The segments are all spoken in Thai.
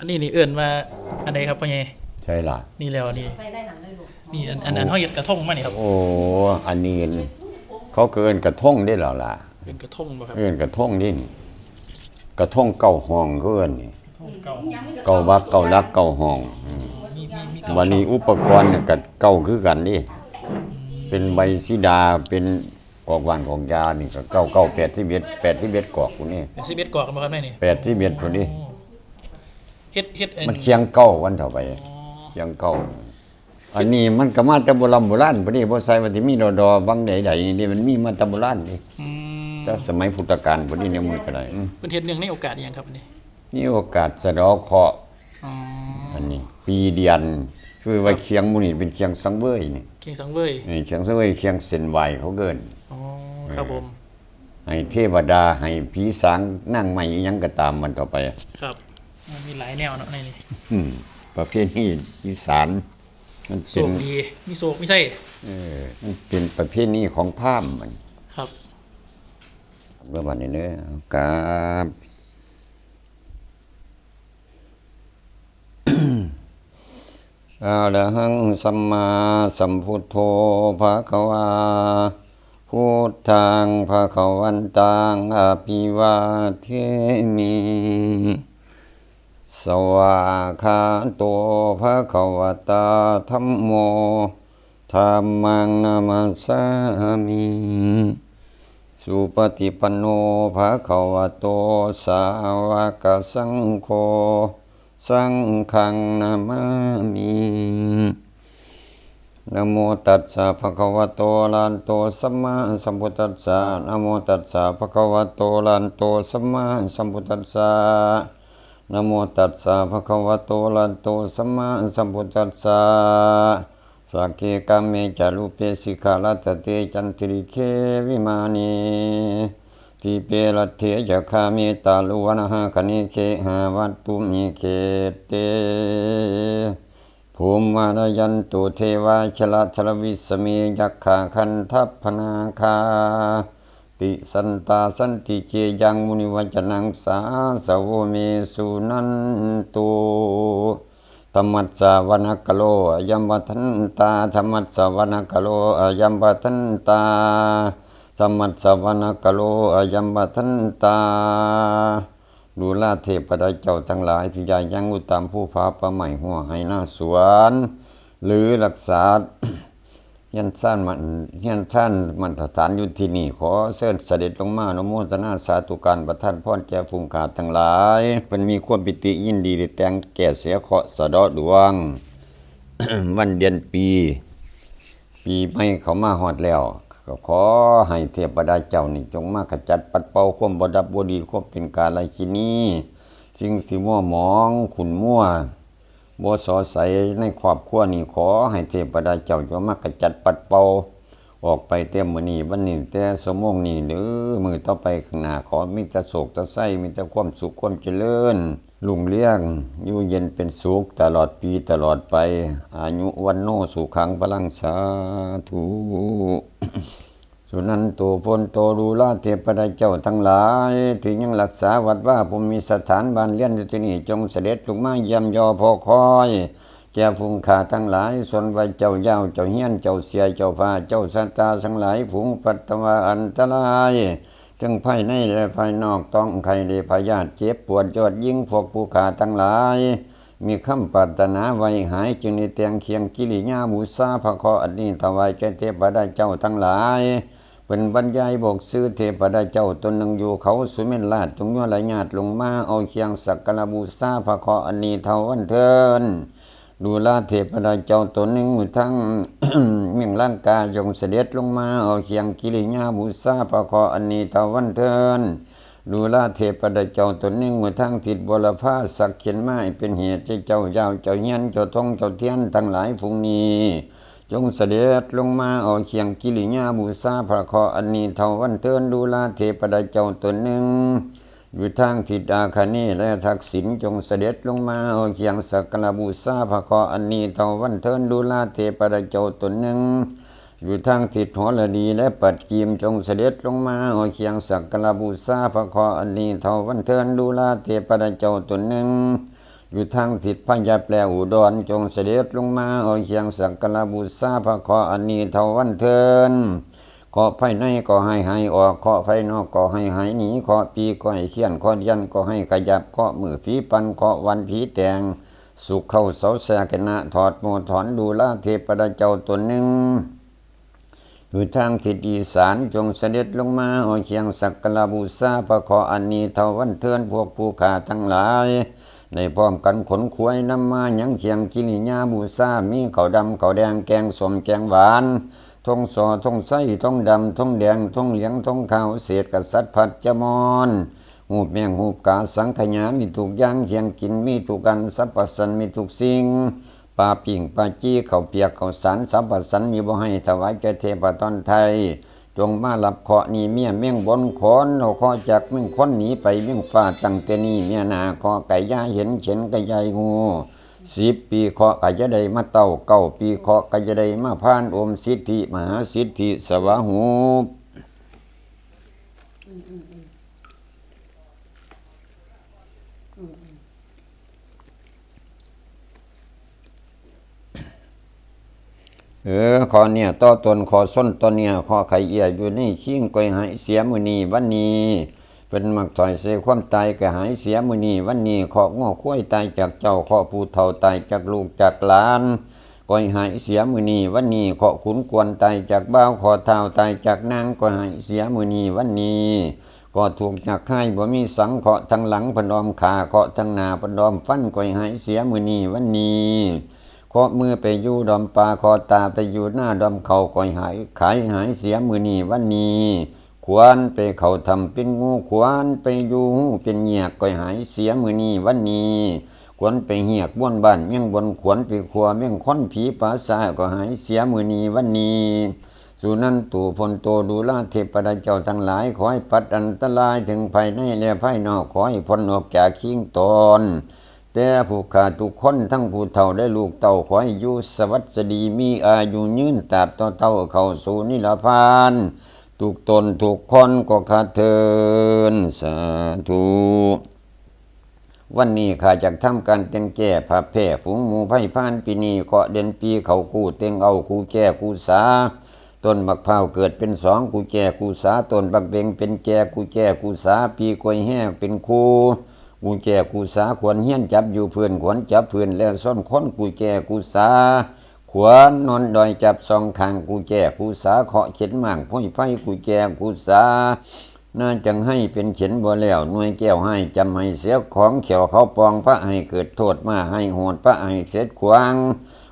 อันนี้นี่เอิ่นว่าอันใดครับพ่อใหญ่ใช่ล่ะ นี่แล้วนี่ใส่ได้หนังเลยลูกนี่อันอันอันเฮาเฮ็ดกระทงมานี่ครับโอ้ อันนี้เขาเกินกระทงได้แล้วล่ะเป็นกระทงบ่ครับเอิ้นกระทงนี่นี่กระทงเก้าห้องเขาเอิ้นนี่ทงเก่าเก้าวักเก้าลักเก้าห้องอืมมีมีมีเก่าวันนี้อุปกรณ์เนี่ยก็เก้าคือกันนี่เป็นใบสีดาเป็นกอกหวานของยานี่ก็เก้าเก้าแปดสิบเอ็ดแปดสิบเอ็ดกอกคนนี้เป็น11กอกกันบ่ครับแม่นี่แปดสิบเอ็ดคนนี้ โอ้เฮ็ดเฮ็ดอันมันเคียงเก้าวันเท่าไปอ๋อเคียงเก้าอันนี้มันก็มาแต่โบราณโบราณพอดีบ่ใส่ว่าสิมีดอดอวังใดๆนี่มันมีมาแต่โบราณนี่อืมแต่สมัยพุทธกาลพอดีเนี่ยมันก็ได้อืมเพิ่นเฮ็ดเนื่องในโอกาสอิหยังครับอันนี้นี่โอกาสสะเดอเคราะห์อ๋ออันนี้ ปีเดือนคือว่าเคียงหมู่นี่เป็นเคียงสังเวยนี่เคียงสังเวยนี่เคียงสังเวยเคียงเส้นไหวเขาเกิน อ๋อครับผมให้เทวดาให้ผีสางนั่งใหม่อิหยังก็ตามมันต่อไป ครับ มันมีหลายแนวเนาะในนี้อืมประเภทนี้อีสาน มันโศเป็นกดีมีโศกไม่ใช่เออมันเป็นประเภทนี้ของพราหมณ์มันครับ เมื่อวันนี้เนื้อกับอาระหังสัมมาสัมพุทโธภะคะวาพุทธังภะคะวันตังอภิวาเทมิ สวากาโตภะคะวตาธัมโมธัมมังนามัสามิสุปฏิปันโนภะคะวะโตสาวกสังโฆสังฆังนามามินโมตัสสะภะคะวะโตอะระหะโตสัมมาสัมพุทธัสสะนโมตัสสะภะคะวะโตอะระหะโตสัมมาสัมพุทธัสสะ นโมตัสสะภะคะวะโตอะระหะโตสัมมาสัมพุทธัสสะสักเกกัมเมจารุเปสิกาลัตเตจันติริเควิมานีทิเปรัตเถจะคาเมตาลุวนะหะคณิเคหาวัตตุมิเคเตภูมิมารายันตุเทวาชลชลวิสเมยักขาคันทัพพนาคา ติสันตาสันติเจยังมุนิวัจนังสาสาวเมสุนันตุธรรมัสสาวนกโลอยัมปทันตาธรรมัสสาวนกโลอยัมปทันตาธรรมัสสาวนกโลอยัมปทันตาดูแลเทพดาเจ้าทั้งหลายที่ยายยังอุตามผู้พาประใหม่หัวให้หน้าสวน หรือรักษา ยันท่านมันยันท่านมันสถานอยู่ที่นี่ ขอเสิญเสด็จลงมาโนโมตนาสาธุการประท่านพ่อแก่ฟุงขาดทั้งหลายเป็นมีความปิติยินดีได้แต่งแก่เสียเคาะสะดาดวง วันเดือนปี ปีไม่เขามาฮอดแล้วก็ขอให้เทพดาเจ้านี่จงมาขจัดปัดเป่าความบดับบดีความเป็นกาลชินีสิ่งที่มัวหมองขุนมัว บ่สอใสในครอบครัวนี่ขอให้เทพดาเจ้าจงมาขจัดปัดเป่าออกไปเต็มมือนี้วันนี้แต่สมองนี้หรือมือต่อไปข้างหน้าขอมีแต่โศกแต่ไส้มีแต่ความสุขความเจริญลุงเลี้ยงอยู่เย็นเป็นสุขตลอดปีตลอดไป อายุวันโนสุขังพลังสาธุ สุนันโตพลโตรูลาเทพดาเจ้าทั้งหลายที่ยังรักษาวัดว่าผมมีสถานบ้านเลี้ยนอยู่ที่นี่จงเสด็จลงมาเยี่ยมยอพอคอยแก่พุงขาทั้งหลายส่วนไว้เจ้ายาวเจ้าเฮียนเจ้าเสียเจ้าพาเจ้าสัตตาทั้งหลายผงปัตตวาอันตรายทั้งภายในและภายนอกต้องใครเดพยาธิเจ็บปวดยอดยิ่งพวกผู้ขาทั้งหลาย มีคำปรารถนาไว้หายจึงในเตียงเคียงกิริยาบูซาพระคราะห์อันนี้ถวายแก่เทพดาเจ้าทั้งหลาย เป็นบรรยายบอกซื้อเทพดาเจ้าตนหนึ่งอยู่เขาสุเมนลาดจงยั่วไหลญาติลงมาเอาเคียงสักการะบูซาพระเคราะอันนี้เท่าวันเทินดูแลเทพดาเจ้าตนหนึ่งมือทั้งเมียงร่างกายจงเสด็จลงมาเอาเคียงกิริยาบูซาพระเคราะอันนี้เท่าวันเทินดูแลเทพดาเจ้าตนหนึ่งมือทั้งทิศบรพาสักเขียนไม้เป็นเหตุให้เจ้ายาวเจ้าเฮียนเจ้าทงเจ้าเทียนทั้งหลายพวงนี้ จงเสด็จลงมาเอาเคียงกิริยาบูซาพระคราะห์อันนี้เทาวันเทินดูแลเทพดาเจ้าตนหนึ่ง อยู่ทางทิศอาคาเนและทักษิณจงเสด็จลงมาเอาเคียงสักการะบูชาพระคราะห์อันนี้เทาวันเทินดูลาเทพดาเจ้าตนหนึ่งอยู่ทางทิศหัวละดีและปัดกีมจงเสด็จลงมาเอาเคียงสักการะบูชาพระคราะห์อันนี้เทาวันเทินดูลาเทพดาเจ้าตนหนึ่ง อยู่ทางทิศพญาแปลอุดรจงเสด็จลงมาเอาเคียงสักการะบูชาพระขออันนี้เทวันเทินขอภายในก็ให้หายออกขอภายนอกก็ให้หายหนีขอปีก็ให้เขียนขอยันก็ให้ขยับขอมือผีปันขอวันผีแตงสุขเข้าเสาแสกนะถอดโมถอนดูลาเทพดาเจ้าตนหนึ่งอยู่ทางทิศอีสานจงเสด็จลงมาเอาเคียงสักการะบูชาพระขออันนี้เทวันเทินพวกผู้ขาทั้งหลาย ในพร้อมกันขนขวยน้ำมายังเคียงกิริยาบูชามีข้าวดำข้าวแดงแกงสมแกงหวานทงสอทงไส้ทงดำทงแดงทงเหลียงทงขาวเศษกษัตริย์ผัดจมอนหูบแมงหูบกาสังขยามีถูกย่างเคียงกินมีถูกกันสัพพสันมีถูกสิ่งปลาปิ่งปลาจี้เขาวเปียกเขาวสารสัมปสันมีบ่ให้ถวายแก่เทพตอนไทย จงมาหลับเคาะนี้เมียเมี่ยงบนขอนเอาเราะห์จากเมี่ยงค้นหนีไปเมี่ยงฟ้าตั้งแต่นี้เมียนาเคาะไก่ย่าเห็นเข็นไก่ใหญ่งูสิบปีเคาะก็จะได้มาเต่าเก้าปีเคาะก็จะได้มาพานอมสิทธิมหาสิทธิสวะหู เออขอเนี่ยต่อตนขอส้นตนเนี่ยขอไข่เอียอยู่ในชิงก้อยหายเสียมือนีวันนี้เป็นมักถอยเสความตายก็หายเสียมือนีวันนี้ของอคุ้ยตายจากเจ้าขอผู้เฒ่าตายจากลูกจากหลานก้อยหายเสียมือนีวันนี้ขอขุนกวนตายจากบ้าวขอเท้าตายจากนางก็หายเสียมือนีวันนี้ก็ถูกจากให้บ่มีสังเคาะทั้งหลังพนอมขาเคาะทั้งหน้าพนอมฟันก้อยหายเสียมือนีวันนี้ เคาะมือไปอยู่ดอมปลาคอตาไปอยู่หน้าดอมเขาก่อยหายขายหายเสียมือนีวันนี้ควรไปเขาทำเป็นงูควรไปอยู่หูเป็นเหยียกก่อยหายเสียมือนีวันนี้ควรไปเหียกบ้วนบ้านเมี่ยงบนขวนไปครัวเมี่ยงค้นผีปราสาก็หายเสียมือนีวันนี้สุนันตูพลโตดูลาเทพดาเจ้าทั้งหลาย ขอให้ปัดอันตรายถึงภายในและภายนอกขอให้พ้นออกจากขิงตน แต่ผู้ขาทุกคนทั้งผู้เฒ่าได้ลูกเต่าขอให้อยู่สวัสดีมีอายุยืนตราบต่อเต่าเข้าสู่นิรพานทุกตนทุกคนก็ขาดเทินสาธุวันนี้ข้าจากทำการเต็งแก่ผาแพ่ฝูงหมูไผ่พานปีนี้เคาะเด่นปีเขากู้เต็งเอากูแก่กูสาต้นบักพร้าวเกิดเป็นสองกูแก่กูสาต้นบักเบงเป็นแก่กูแก่กูสาปีกวยแห้งเป็นคู กูแก่กูสาขวนเฮียนจับอยู่เพื่อนขวนจับเพื่อนแล้วส้นค้นกูแก่กูสาขวานนอนดอยจับสองข้างกูแก่กูสาเคาะเข็นหมางพ้อยไฟกูแก่กูสาน่าจังให้เป็นเข็นบ่แล้วหน่วยแก้วให้จำให้เสียของเขียวเขาปองพระให้เกิดโทษมาให้โหดพระให้เสร็จขวาง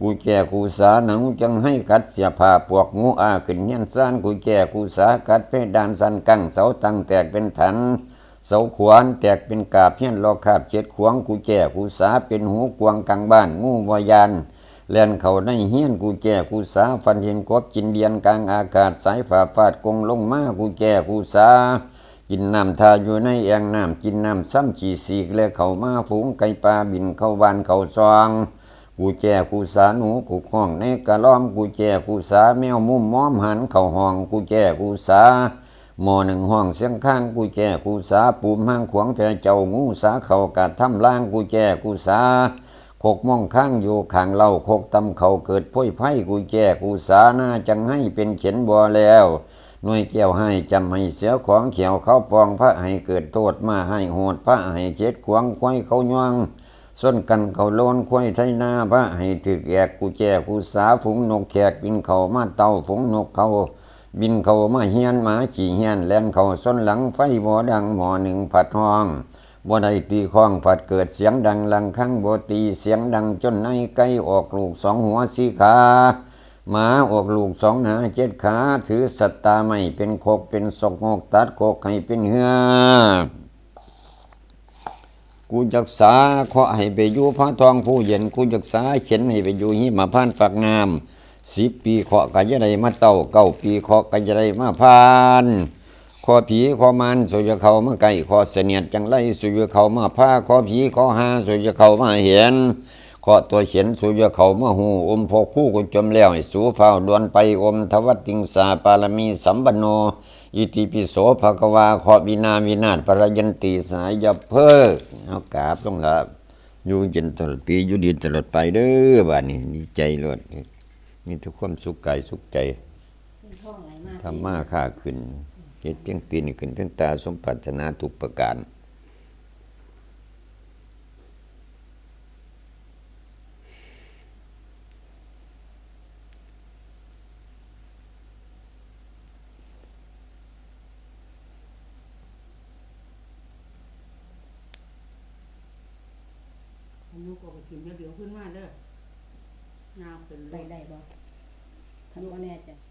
กูแก่กูสาหนังจังให้กัดเสียผ้าปวกงูอาขึ้นเฮียนซ่านกูแก่กูสากัดเพดานสันกังเสาตั้งแตกเป็นถัน เสาขวานแตกเป็นกาบเพี้ยนลอกขาบเจ็ดขวงกูแก่กูสาเป็นหูกวงกลางบ้านงูวายานแล่นเขาในเฮียนกูแก่กูสาฟันเห็นกบจินเดียนกลางอากาศสายฝ่าฟาดกงลงมากูแก่กูสากินน้ำทาอยู่ในแองน้ำกินน้ำซ้ำฉีสีกและเขามาฝูงไก่ปลาบินเข้าบ้านเขาซองกูแก่กูสาหนูกูห้องในกระล้อมกูแก่กูสาแมวมุมม้อมหันเข้าห้องกูแก่กูสา หมอหนึ่งห้องเสียงข้างกูแก่กูสาปูมห้างขวงแพรเจ้างูสาเขากาดทำล่างกูแก่กูสาโคกมองข้างอยู่ข้างเล่าโคกตำเขาเกิดพ้อยไผ่กูแก่กูสาหน้าจังให้เป็นเข็นบัวแล้วหน่วยแก้วให้จำให้เสียของเขียวเขาปองพระให้เกิดโทษมาให้โหดพระให้เจ็ดขวงควายเขาย่วงส้นกันเขาโลนควายไทยนาพระให้ถึกแอกกูแก่กูสาผงนกแขกบินเขามาเต่าผงนกเขา บินเขามาเฮียนหมาขี่เฮียนแล่นเขาส้นหลังไฟบ่ดังหมอหนึ่งผัดห้องบ่ได้ตีข้องผัดเกิดเสียงดังลังข้างบ่ตีเสียงดังจนในไก่ออกลูกสองหัวสีขาหมาออกลูกสองหาเจ็ดขาถือสัตตาไม่เป็นโคกเป็นศกงกตัดโคกให้เป็นเหือกูจักษาเคาะให้ไปอยู่พระทองผู้เย็นกูจักษาเข็นให้ไปอยู่หิมาพานฝักงาม สิบปีเคาะก็จะได้มาเต้าเก้าปีเคาะก็จะได้มาพานขอผีขอมันสุยเขามาไก่ขอเสนียดจังไรสุยเขามาพาขอผีขอหาสุยเขามาเห็นขอตัวเขียนสุยเขามาหูอมพอคู่กุจมแล้วสูเฝ้าดวนไปอมทวัตติงสาปารมีสัมปันโนอิติปิโสภะกวาขอวินาวินาศปรยันติสายยเพอเอากราบลงละอยู่เย็นตลอดปีอยู่ดีตลอดไปเด้อบ้านนี้ดีใจโลด มีทุกความสุขกายสุขใจเป็นท้องไหลมากทำมาค่าขึ้นเจ็ดเพียงปีนี่ขึ้นเพียงตาสมปรารถนาทุกประการอันนู้นก็ไปกินเดี๋ยวขึ้นมาเด้อน้ำเป็นได้ได้บ่ ทำว่แน่ใจน่ะ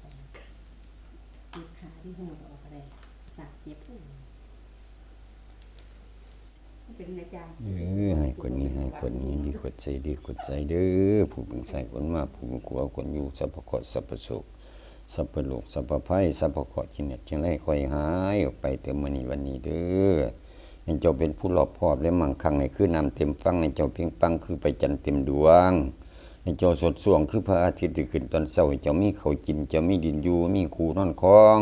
ไปเจ็บขาที่หูออกอะไรสากเจ็บหู เป็นอาจารย์เออให้คนนี้ให้คนนี้ดีกดใจดีกดใจเด้อผู้เป็นใส่คนมาผู้เป็นขัวคนอยู่สัพพะเคราะห์สัพพะสุขสัพพะโลกสัพพะภัยสัพพะเคราะห์จินเน็ตจังไรค่อยหายออกไปเต็มมื้อนี้วันนี้เด้อให้เจ้าเป็นผู้รอบคอบและมั่งคั่งให้คือน้ำเต็มฟังให้เจ้าเพียงปังคือไปจันทร์เต็มดวงให้เจ้าสดสวงคือพระอาทิตย์ที่ขึ้นตอนเช้าให้เจ้ามีข้าวกินเจ้ามีดินอยู่มีคูนอนคลอง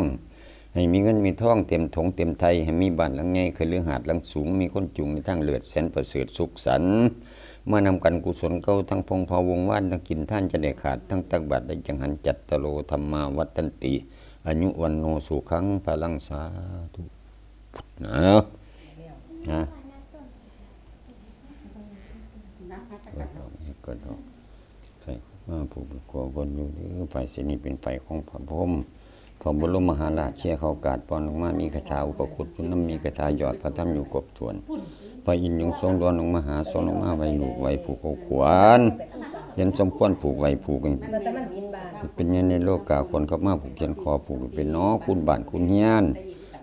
ให้มีเงินมีทองเต็มถงเต็มไทย ให้มีบ้านหลังใหญ่เคยเลือหาดหลังสูง มีคนจุงในทางเลือดแสนประเสริฐสุขสันต์มานำกันกุศลเก่าทั้งพงพาวงว่านทั้งกินท่านจะได้ขาด ทั้งตักบาตรได้จังหันจัตตโลธรรมาวัตันติอายุวันโนสุขังพลังสาธุนะนะน้ำพัดกดออกกดออกใส่มาผู้เป็นขัวนอยู่หรือไฟเสนีเป็นไฟของพระพรหม พระบรมมหาราชเชี่ยเขากาดปอนลงมา มีคาถาอุปคุตจุน้ำมีคาถาหยอดพระธรรมอยู่กบทวน พระอินทร์ยงทรงดอนลงมาหาทรงลงมาไว้ลูกไว้ผูกเอาขวานเห็นสมควรผูกไว้ผูกกันมันแต่มันเป็นยังในโลกกาคนเขามาผูกเขียนคอผูกเป็นน้อคุณบานคุณเฮียน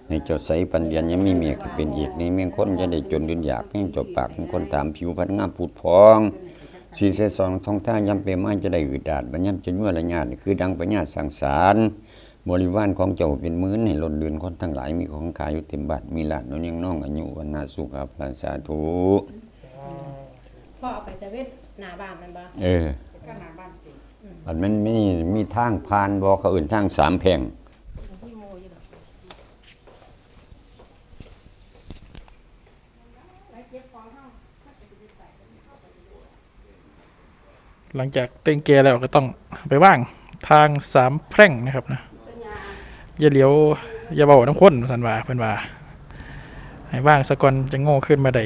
ในเจ้าใสปันเดียนยังมีเมียคือเป็นอีกในเมียงคนจะได้จนดืนอยากให้เจบปากเป็นคนถามผิวพันงามพูดพองสีเสสองท้องท่ายำเปรมาจะได้อืดดาดบัญญัติจะยั่วระญาติคือดังปัญญาสังสาร บริวารของเจ้าเป็นหมื้นให้ล้นเดือนคนทั้งหลายมีของขายอยู่เต็มบัตรมีหลานน้องยังน้องอายุวันนาสุขภาพสาธุพ่อเอาไปจะเวทหน้าบ้านมันบ่เออก็หน้าบ้านเป็นอันมันมีมีทางผ่านบ่เขาอื่นทางสามแพร่งหลังจากเต้งเกแล้วก็ต้องไปว่างทางสามแพร่งนะครับนะ อย่าเลี้ยวอย่าเบาน้ำข้นสันว่าเพิ่นว่าให้ว่างสะกอนจะโง่ขึ้นมาได้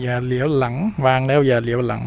อย่าเลี้ยวหลังวางแล้วอย่าเลี้ยวหลัง